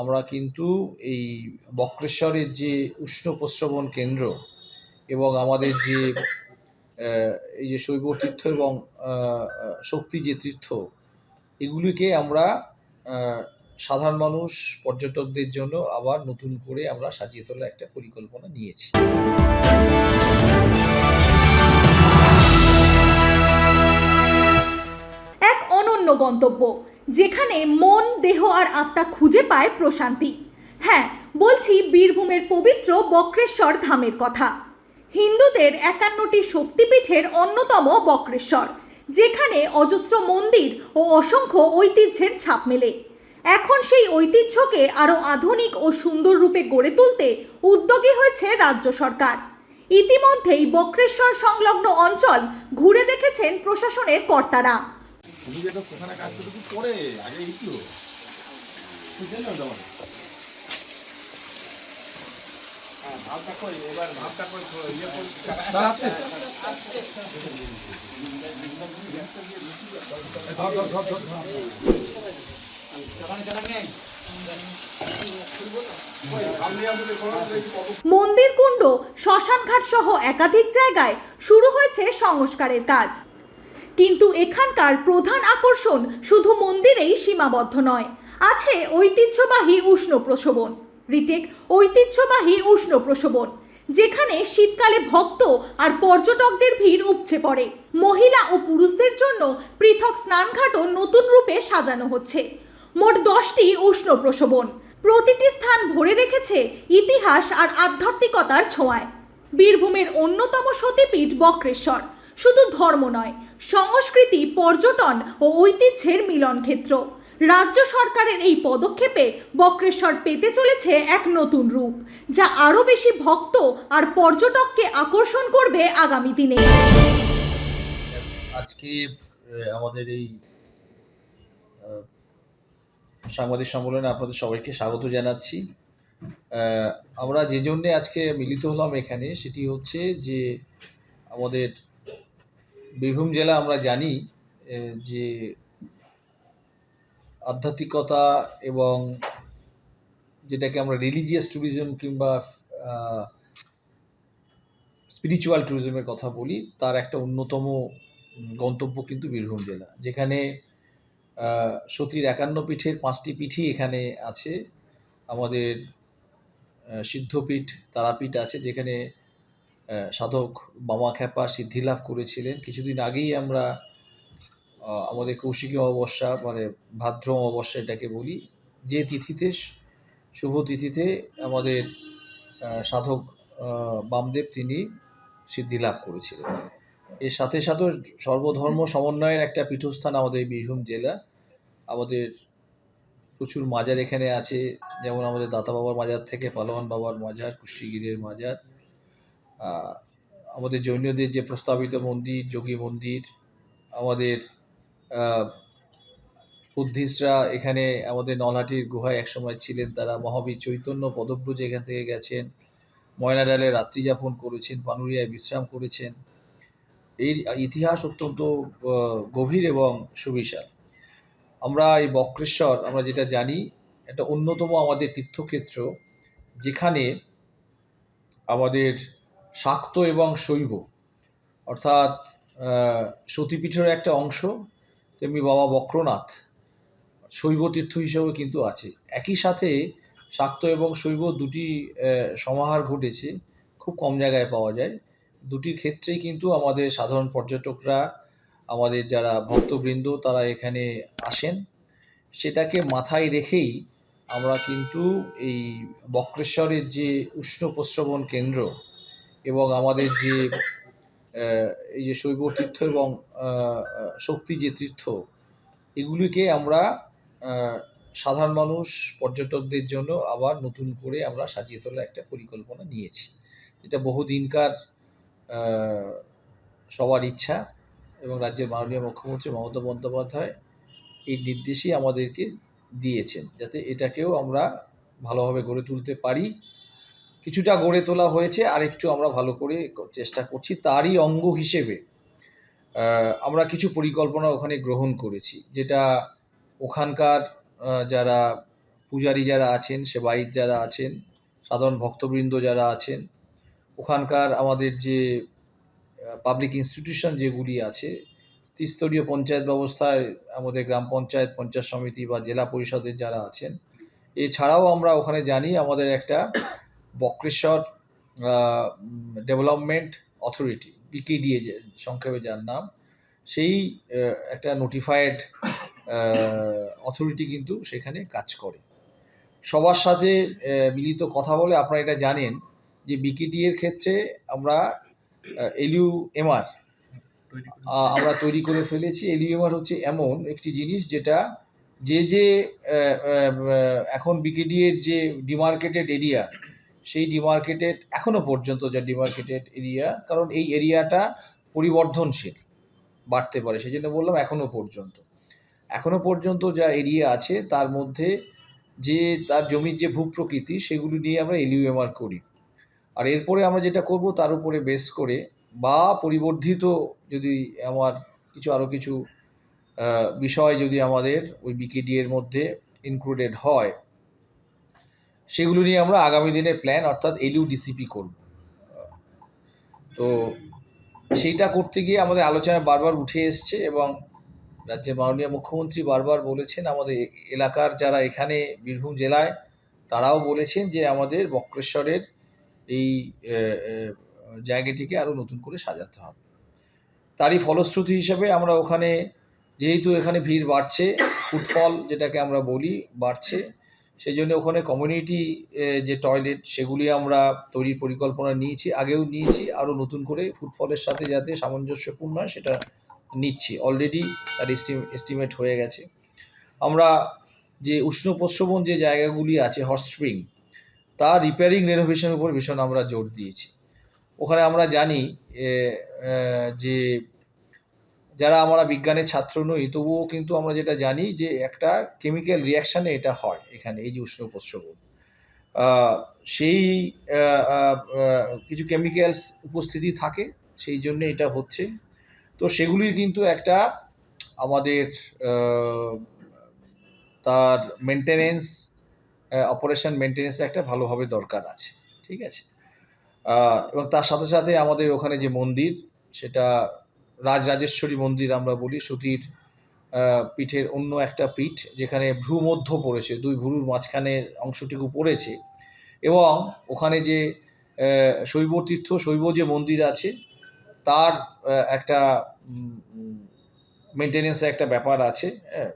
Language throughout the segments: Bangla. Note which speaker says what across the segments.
Speaker 1: আমরা কিন্তু এই বক্রেশ্বরের যে উষ্ণ প্রস্রবণ কেন্দ্র এবং আমাদের যে এই যে শৈব তীর্থ এবং শক্তি যে তীর্থ, এগুলিকে আমরা সাধারণ মানুষ, পর্যটকদের জন্য আবার নতুন করে আমরা সাজিয়ে তোলার একটা পরিকল্পনা নিয়েছি।
Speaker 2: এক অনন্য গন্তব্য, যেখানে মন, দেহ আর আত্মা খুঁজে পায় প্রশান্তি। হ্যাঁ বলছি বীরভূমের পবিত্র বক্রেশ্বর ধামের কথা। হিন্দুদের একান্নটি শক্তিপীঠের অন্যতম বক্রেশ্বর, যেখানে অজস্র মন্দির ও অসংখ্য ঐতিহ্যের ছাপ মেলে। এখন সেই ঐতিহ্যকে আরও আধুনিক ও সুন্দর রূপে গড়ে তুলতে উদ্যোগী হয়েছে রাজ্য সরকার। ইতিমধ্যেই বক্রেশ্বর সংলগ্ন অঞ্চল ঘুরে দেখেছেন প্রশাসনের কর্তারা।
Speaker 3: তুমি যেটা ওখানে কাজ তুই আগে এই তো। তুই জানো যেমন হ্যাঁ ইয়ে
Speaker 2: মন্দির কুণ্ড সহ একাধিক জায়গায় শুরু হয়েছে সংস্কারের কাজ। কিন্তু এখানকার প্রধান আকর্ষণ শুধু মন্দিরেই সীমাবদ্ধ নয়, আছে ঐতিহ্যবাহী উষ্ণ প্রসবন রিটেক, ঐতিহ্যবাহী উষ্ণ প্রসবন যেখানে শীতকালে ভক্ত আর পর্যটকদের ভিড় উপচে পড়ে। মহিলা ও পুরুষদের জন্য পৃথক স্নানঘাটও নতুন রূপে সাজানো হচ্ছে। মোট দশটি উষ্ণ প্রসবন প্রতিটি স্থান ভরে রেখেছে ইতিহাস আর আধ্যাত্মিকতার ছোঁয়ায়। বীরভূমের অন্যতম সতীপীঠ বক্রেশ্বর শুধু ধর্ম নয়, সংস্কৃতি, পর্যটন ও ঐতিহ্যের মিলন ক্ষেত্র। রাজ্য সরকারের এই পদক্ষেপে বক্রেশ্বর পেতে চলেছে এক নতুন রূপ, যা আরও বেশি ভক্ত আর পর্যটককে আকর্ষণ করবে আগামী দিনে।
Speaker 1: আজকে আমাদের এই সাংবাদিক সম্মেলনে আপনাদের সবাইকে স্বাগত জানাচ্ছি। আমরা যে জন্যে আজকে মিলিত হলাম এখানে, সেটি হচ্ছে যে আমাদের বীরভূম জেলা আমরা জানি যে আধ্যাত্মিকতা এবং যেটাকে আমরা রিলিজিয়াস ট্যুরিজম কিংবা স্পিরিচুয়াল ট্যুরিজমের কথা বলি, তার একটা অন্যতম গন্তব্য কিন্তু বীরভূম জেলা। যেখানে সতীর একান্ন পীঠের পাঁচটি পীঠই এখানে আছে। আমাদের সিদ্ধপীঠ, তারাপীঠ আছে, যেখানে সাধক বামা খ্যাপা সিদ্ধি লাভ করেছিলেন। কিছুদিন আগেই আমরা আমাদের কৌশিকী অমাবস্যা মানে ভাদ্র অমাবস্যা এটাকে বলি, যে তিথিতে, শুভ তিথিতে আমাদের সাধক বামদেব তিনি সিদ্ধি লাভ করেছিলেন। এর সাথে সাথে সর্বধর্ম সমন্বয়ের একটা পীঠস্থান আমাদের বীরভূম জেলা। আমাদের প্রচুর মাজার এখানে আছে। যেমন আমাদের দাতা বাবার মাজার থেকে পালোয়ান বাবার মাজার, কুষ্টিগিরের মাজার। আমাদের জৈনদের যে প্রস্তাবিত মন্দির, যোগী মন্দির, আমাদের বুদ্ধিস্টরা এখানে আমাদের নলহাটির গুহায় একসময় ছিলেন। তারা মহাবীর চৈতন্য পদব্রজে এখান থেকে গেছেন। ময়নাডালে রাত্রি যাপন করেছেন, পানুরিয়ায় বিশ্রাম করেছেন। এই ইতিহাস অত্যন্ত গভীর এবং সুবিশাল। আমরা এই বক্রেশ্বর, আমরা যেটা জানি, একটা অন্যতম আমাদের তীর্থক্ষেত্র, যেখানে আমাদের শাক্ত এবং শৈব। অর্থাৎ সতীপীঠের একটা অংশ, তেমনি বাবা বক্রনাথ শৈব তীর্থ হিসেবেও কিন্তু আছে। একই সাথে শাক্ত এবং শৈব দুটি সমাহার ঘটেছে, খুব কম জায়গায় পাওয়া যায়। দুটির ক্ষেত্রেই কিন্তু আমাদের সাধারণ পর্যটকরা, আমাদের যারা ভক্তবৃন্দ, তারা এখানে আসেন। সেটাকে মাথায় রেখেই আমরা কিন্তু এই বক্রেশ্বরের যে উষ্ণ প্রস্রবণ কেন্দ্র এবং আমাদের যে এই যে শৈব তীর্থ এবং শক্তি যে তীর্থ, এগুলিকে আমরা সাধারণ মানুষ, পর্যটকদের জন্য আবার নতুন করে আমরা সাজিয়ে তোলার একটা পরিকল্পনা নিয়েছি। এটা বহুদিনকার সবার ইচ্ছা এবং রাজ্যের মাননীয় মুখ্যমন্ত্রী মমতা বন্দ্যোপাধ্যায় এই নির্দেশই আমাদেরকে দিয়েছেন, যাতে এটাকেও আমরা ভালোভাবে গড়ে তুলতে পারি। কিছুটা গড়ে তোলা হয়েছে আরেকটু আমরা ভালো করে চেষ্টা করছি তারই অঙ্গ হিসেবে আমরা কিছু পরিকল্পনা ওখানে গ্রহণ করেছি। যেটা ওখানকার যারা পূজারী যারা আছেন, সেবায়িত যারা আছেন, সাধারণ ভক্তবৃন্দ যারা আছেন, ওখানকার আমাদের যে পাবলিক ইনস্টিটিউশন যেগুলি আছে, ত্রিস্তরীয় পঞ্চায়েত ব্যবস্থায় আমাদের গ্রাম পঞ্চায়েত পঞ্চায়েত সমিতি বা জেলা পরিষদের যারা আছেন, এছাড়াও আমরা ওখানে জানি আমাদের একটা বক্রেশ্বর ডেভেলপমেন্ট অথরিটি বিকেডিএ যে, সংক্ষেপে যার নাম, সেই একটা নোটিফাইড অথরিটি কিন্তু সেখানে কাজ করে। সবার সাথে মিলিত কথা বলে আপনারা এটা জানেন যে বিকেডি এর ক্ষেত্রে আমরা এলিউ এমআর আমরা তৈরি করে ফেলেছি। এলিউমার হচ্ছে এমন একটি জিনিস যেটা যে যে এখন বিকেডি এর যে ডিমার্কেটেড এরিয়া সেই ডিমার্কেটেড এখনও পর্যন্ত যা ডিমার্কেটেড এরিয়া কারণ এই এরিয়াটা পরিবর্ধনশীল, বাড়তে পারে, সেই জন্য বললাম এখনও পর্যন্ত। এখনও পর্যন্ত যা এরিয়া আছে, তার মধ্যে যে, তার জমির যে ভূপ্রকৃতি, সেগুলি নিয়ে আমরা এলিউএমআর করি। আর এরপরে আমরা যেটা করব, তার উপরে বেস করে বা পরিবর্ধিত যদি আমার কিছু আরও কিছু বিষয় যদি আমাদের ওই বিকেডি এর মধ্যে ইনক্লুডেড হয় সেগুলো নিয়ে আমরা আগামী দিনের প্ল্যান অর্থাৎ এলিউ ডিসিপি করব। তো সেইটা করতে গিয়ে আমাদের আলোচনা বারবার উঠে এসছে এবং রাজ্যের মাননীয় মুখ্যমন্ত্রী বারবার বলেছেন, আমাদের এলাকার যারা এখানে বীরভূম জেলায়, তারাও বলেছেন যে আমাদের বক্রেশ্বরের এই জায়গাটিকে আরও নতুন করে সাজাতে হবে। তারই ফলশ্রুতি হিসেবে আমরা ওখানে, যেহেতু এখানে ভিড় বাড়ছে, ফুটফল যেটাকে আমরা বলি, বাড়ছে। সেই জন্য ওখানে কমিউনিটি যে টয়লেট সেগুলি আমরা তৈরির পরিকল্পনা নিয়েছি, আগেও নিয়েছি, আরও নতুন করে ফুটফলের সাথে যাতে সামঞ্জস্যপূর্ণ হয় সেটা নিচ্ছি। অলরেডি তার এস্টিমেট হয়ে গেছে। আমরা যে উষ্ণ প্রস্রবণ যে জায়গাগুলি আছে হট স্প্রিং তার রিপেয়ারিং রেনোভেশনের উপর ভীষণ আমরা জোর দিয়েছি। ওখানে আমরা জানি যে যারা আমরা বিজ্ঞানের ছাত্র নই, তবুও কিন্তু আমরা যেটা জানি যে একটা কেমিক্যাল রিয়াকশানে এটা হয় এখানে, এই যে উষ্ণ প্রস্রবণ সেই কিছু কেমিক্যালস উপস্থিতি থাকে, সেই জন্য এটা হচ্ছে। তো সেগুলির কিন্তু একটা আমাদের তার মেনটেনেন্স অপারেশন মেনটেনেন্স একটা ভালোভাবে দরকার আছে, ঠিক আছে? এবং তার সাথে সাথে আমাদের ওখানে যে মন্দির, সেটা রাজরাজেশ্বরী মন্দির আমরা বলি, সতীর পিঠের অন্য একটা পিঠ, যেখানে ভ্রুমধ্য পড়েছে, দুই ভ্রুর মাঝখানে অংশটুকু পড়েছে। এবং ওখানে যে শৈব তীর্থ শৈব যে মন্দির আছে, তার একটা মেনটেনেন্সের একটা ব্যাপার আছে হ্যাঁ।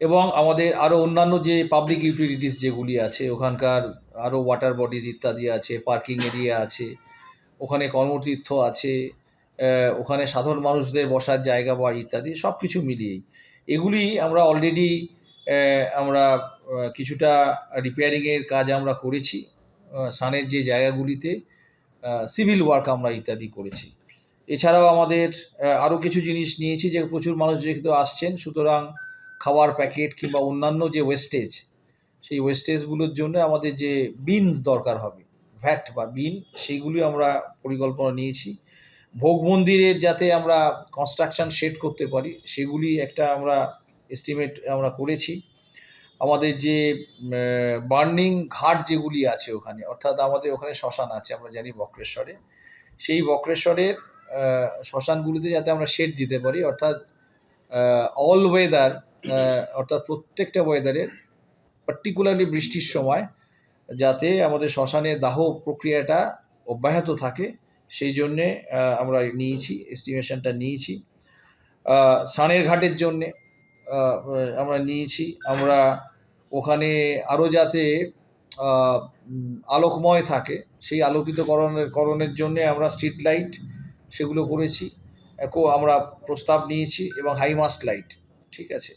Speaker 1: এবং আমাদের আরও অন্যান্য যে পাবলিক ইউটিলিটিস যেগুলি আছে, ওখানকার আরও ওয়াটার বডিজ ইত্যাদি আছে পার্কিং এরিয়া আছে, ওখানে কর্মতীর্থ আছে ওখানে সাধারণ মানুষদের বসার জায়গা বা ইত্যাদি সব কিছু মিলিয়েই। এগুলি আমরা অলরেডি আমরা কিছুটা রিপেয়ারিংয়ের কাজ আমরা করেছি। সানের যে জায়গাগুলিতে সিভিল ওয়ার্ক আমরা ইত্যাদি করেছি। এছাড়াও আমাদের আরও কিছু জিনিস নিয়েছি যে প্রচুর মানুষ যেহেতু আসছেন, সুতরাং খাওয়ার প্যাকেট কিংবা অন্যান্য যে ওয়েস্টেজ সেই ওয়েস্টেজগুলোর জন্য আমাদের যে বিন দরকার হবে ভ্যাট বা বিন সেইগুলি আমরা পরিকল্পনা নিয়েছি। ভোগ মন্দিরের যাতে আমরা কনস্ট্রাকশন শেড করতে পারি, সেগুলি একটা আমরা এস্টিমেট আমরা করেছি। আমাদের যে বার্নিং ঘাট যেগুলি আছে ওখানে, অর্থাৎ আমাদের ওখানে শ্মশান আছে, আমরা জানি বক্রেশ্বরে। সেই বক্রেশ্বরের শ্মশানগুলিতে যাতে আমরা শেড দিতে পারি, অর্থাৎ অল ওয়েদার অর্থাৎ প্রত্যেকটা ওয়েদারের পার্টিকুলারলি বৃষ্টির সময়, যাতে আমাদের শ্মশানে দাহ প্রক্রিয়াটা অব্যাহত থাকে। সেই জন্যে আমরা নিয়েছি এস্টিমেশনটা নিয়েছি। সানের ঘাটের জন্যে আমরা নিয়েছি। আমরা ওখানে আরও যাতে আলোকময় থাকে, সেই আলোকিতকরণের, করণের জন্যে আমরা স্ট্রিট লাইট সেগুলো করেছি। একো আমরা প্রস্তাব নিয়েছি এবং হাইমাস্ট লাইট ঠিক আছে?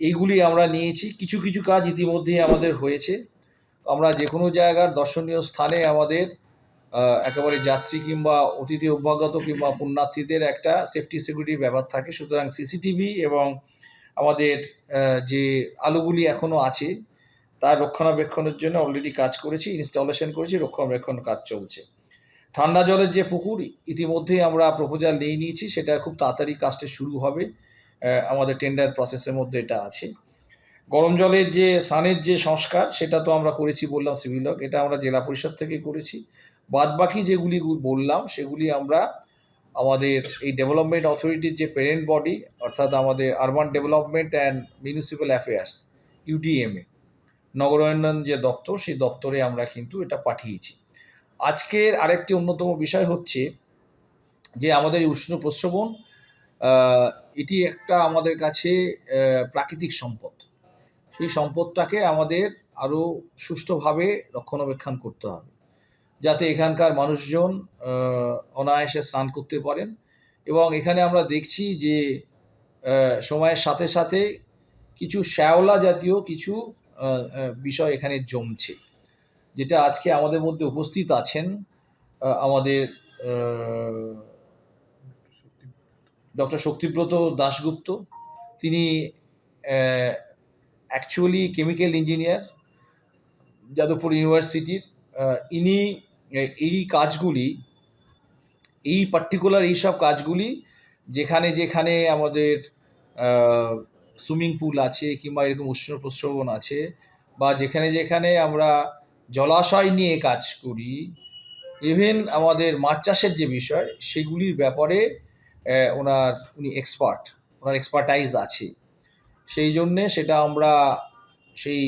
Speaker 1: এইগুলি আমরা নিয়েছি। কিছু কিছু কাজ ইতিমধ্যেই আমাদের হয়েছে। আমরা যে কোনো জায়গার দর্শনীয় স্থানে আমাদের একেবারে যাত্রী কিংবা অতিথি অভ্যাগত কিংবা পুণ্যার্থীদের একটা সেফটি সিকিউরিটির ব্যাপার থাকে। সুতরাং সিসিটিভি এবং আমাদের যে আলোগুলি এখনও আছে, তার রক্ষণাবেক্ষণের জন্য অলরেডি কাজ করেছি ইনস্টলেশন করেছি, রক্ষণাবেক্ষণ কাজ চলছে। ঠান্ডা জলের যে পুকুর ইতিমধ্যেই আমরা প্রপোজাল নিয়ে নিয়েছি, সেটা খুব তাড়াতাড়ি কাজটা শুরু হবে আমাদের টেন্ডার প্রসেসের মধ্যে এটা আছে। গরম জলের যে স্নানের যে সংস্কার, সেটা তো আমরা করেছি বললাম সিভিল লক এটা আমরা জেলা পরিষদ থেকে করেছি। বাদ বাকি যেগুলি বললাম, সেগুলি আমরা আমাদের এই ডেভেলপমেন্ট অথরিটির যে প্যারেন্ট বডি অর্থাৎ আমাদের urban development and municipal affairs UDMA নগরায়ণ যে দপ্তর, সেই দপ্তরে আমরা কিন্তু এটা পাঠিয়েছি। আজকের আরেকটি অন্যতম বিষয় হচ্ছে যে আমাদের উষ্ণ প্রশ্রবণ এটি একটা আমাদের কাছে প্রাকৃতিক সম্পদ। সেই সম্পদটাকে আমাদের আরও সুষ্ঠুভাবে রক্ষণাবেক্ষণ করতে হবে। যাতে এখানকার মানুষজন অনায়াসে স্নান করতে পারেন। এবং এখানে আমরা দেখছি যে সময়ের সাথে সাথে কিছু শ্যাওলা জাতীয় কিছু বিষয় এখানে জমছে। যেটা আজকে আমাদের মধ্যে উপস্থিত আছেন আমাদের ডক্টর শক্তিব্রত দাশগুপ্ত। তিনি অ্যাকচুয়ালি কেমিক্যাল ইঞ্জিনিয়ার যাদবপুর ইউনিভার্সিটির ইনি এই কাজগুলি, এই পার্টিকুলার এইসব কাজগুলি, যেখানে যেখানে আমাদের সুইমিং পুল আছে কিংবা এরকম উষ্ণ প্রস্রবণ আছে, বা যেখানে যেখানে আমরা জলাশয় নিয়ে কাজ করি ইভেন আমাদের মাছ চাষের যে বিষয়, সেগুলির ব্যাপারে ওনার, উনি এক্সপার্ট ওনার এক্সপার্টাইজ আছে। সেই জন্যে সেটা আমরা সেই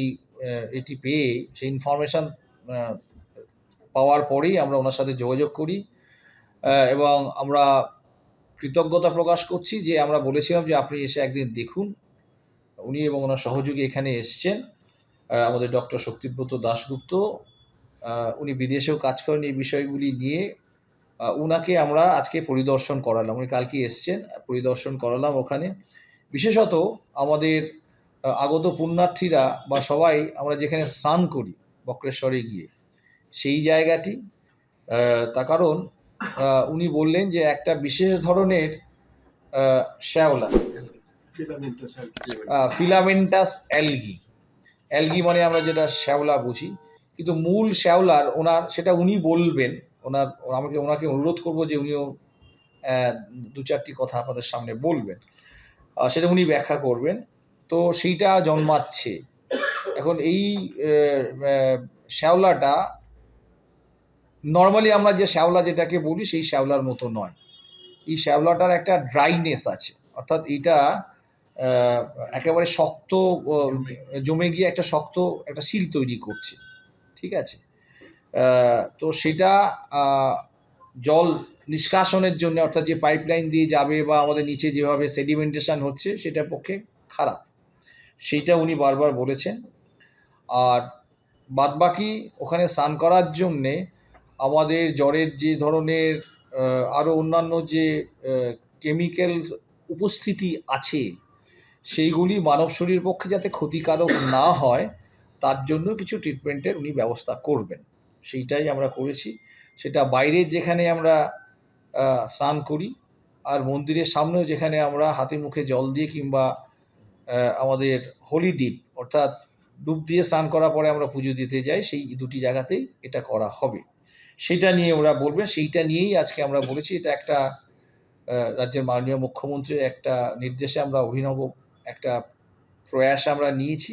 Speaker 1: এটি পেয়ে, সেই ইনফরমেশান পাওয়ার পরেই আমরা ওনার সাথে যোগাযোগ করি। এবং আমরা কৃতজ্ঞতা প্রকাশ করছি যে আমরা বলেছিলাম যে আপনি এসে একদিন দেখুন। উনি এবং ওনার সহযোগী এখানে এসছেন। আমাদের ডক্টর শক্তিব্রত দাশগুপ্ত উনি বিদেশেও কাজ করেন এই বিষয়গুলি নিয়ে। উনাকে আমরা আজকে পরিদর্শন করালাম। উনি কালকে এসছেন, পরিদর্শন করালাম ওখানে। বিশেষত আমাদের আগত পুণ্যার্থীরা বা সবাই আমরা যেখানে স্নান করি, বক্রেশ্বরে গিয়ে। সেই জায়গাটি তার কারণ উনি বললেন যে একটা বিশেষ ধরনের শ্যাওলা। ফিলামেন্টাস অ্যালগি অ্যালগি মানে আমরা যেটা শ্যাওলা বুঝি। কিন্তু মূল শ্যাওলার ওনার সেটা উনি বলবেন ওনার আমাকে ওনাকে অনুরোধ করব যে উনিও দু চারটি কথা আপনাদের সামনে বলবেন। সেটা উনি ব্যাখ্যা করবেন। তো সেইটা জন্মাচ্ছে। এখন এই শ্যাওলাটা নর্মালি আমরা যে শ্যাওলা যেটাকে বলি সেই শ্যাওলার মতো নয়। এই শ্যাওলাটার একটা ড্রাইনেস আছে। অর্থাৎ এটা একেবারে শক্ত জমে গিয়ে। একটা শক্ত একটা শিল তৈরি করছে। ঠিক আছে? তো সেটা জল নিষ্কাশনের জন্য অর্থাৎ যে পাইপলাইন দিয়ে যাবে বা আমাদের নিচে যেভাবে সেডিমেন্টেশন হচ্ছে সেটার পক্ষে খারাপ। সেইটা উনি বারবার বলেছেন। আর বাদবাকি ওখানে স্নান করার জন্যে আমাদের জ্বরের যে ধরনের আরও অন্যান্য যে কেমিক্যালস উপস্থিতি আছে, সেইগুলি মানব শরীর পক্ষে যাতে ক্ষতিকারক না হয়, তার জন্য কিছু ট্রিটমেন্টের উনি ব্যবস্থা করবেন। সেইটাই আমরা করেছি। সেটা বাইরের যেখানে আমরা স্নান করি, আর মন্দিরের সামনেও যেখানে আমরা হাতে মুখে জল দিয়ে কিংবা আমাদের হোলি ডিপ, অর্থাৎ ডুব দিয়ে স্নান করার পরে আমরা পুজো দিতে যাই, সেই দুটি জায়গাতেই এটা করা হবে। সেটা নিয়ে ওরা বলবে, সেইটা নিয়েই আজকে আমরা বলেছি, এটা একটা রাজ্যের মাননীয় মুখ্যমন্ত্রীর একটা নির্দেশে আমরা অভিনব একটা প্রয়াস আমরা নিয়েছি।